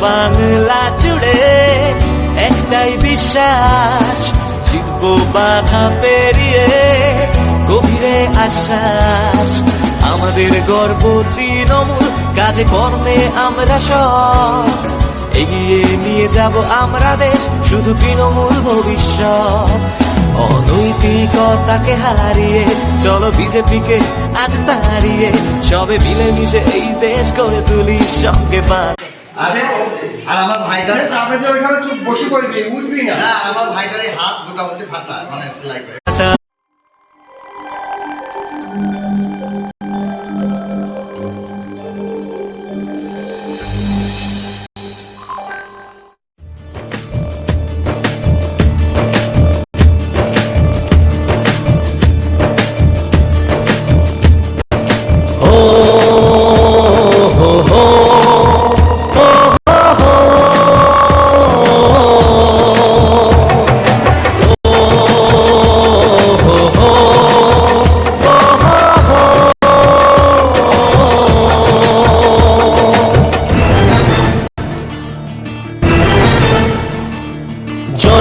বাংলা জুড়ে একটাই বিশ্বাস জিতব বাধা পেরিয়ে গভীরে আশ্বাস। আমাদের গর্ব তৃণমূল, কাজে কর্মে আমরা সব। এগিয়ে নিয়ে যাব আমরা দেশ, শুধু তৃণমূল ভবিষ্যৎ। অনৈতিকতাকে হারিয়ে, চলো বিজেপিকে আজ তাড়িয়ে, সবে মিলেমিশে এই দেশ করে তুলি সঙ্গে পা আরে আর আমার ভাইটারে আপনি যে ওইখানে চুপ বসে পড়বি উঠবি না। না আমার ভাইটার হাত মোটামুটি ফাটা মানে সেলাই করে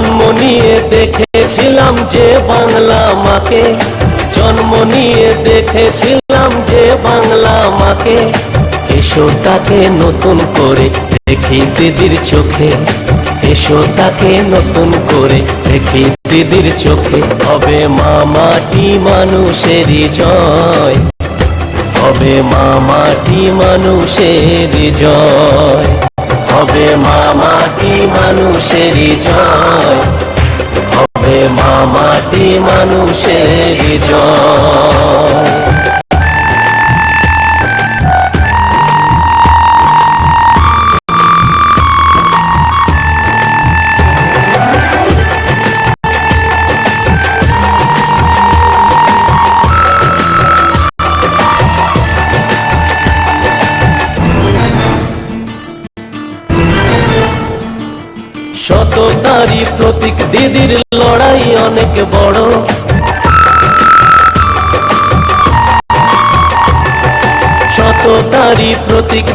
জন্ম নিয়ে দেখেছিলাম যে বাংলা মাকে। জন্ম নিয়ে দেখেছিলাম যে বাংলা মাকে। এসো তাকে নতুন করে দেখি দিদির চোখে। এসো তাকে নতুন করে দেখি দিদির চোখে। হবে মা মাটি মানুষেরই জয় হবে মা মাটি মানুষের জয় হবে মামাটি মানুষের জয়। হবে মামাটি মানুষের মানুষের জয় সততারি প্রতীক দিদির লড়াই অনেক বড়। শত তারি প্রতীক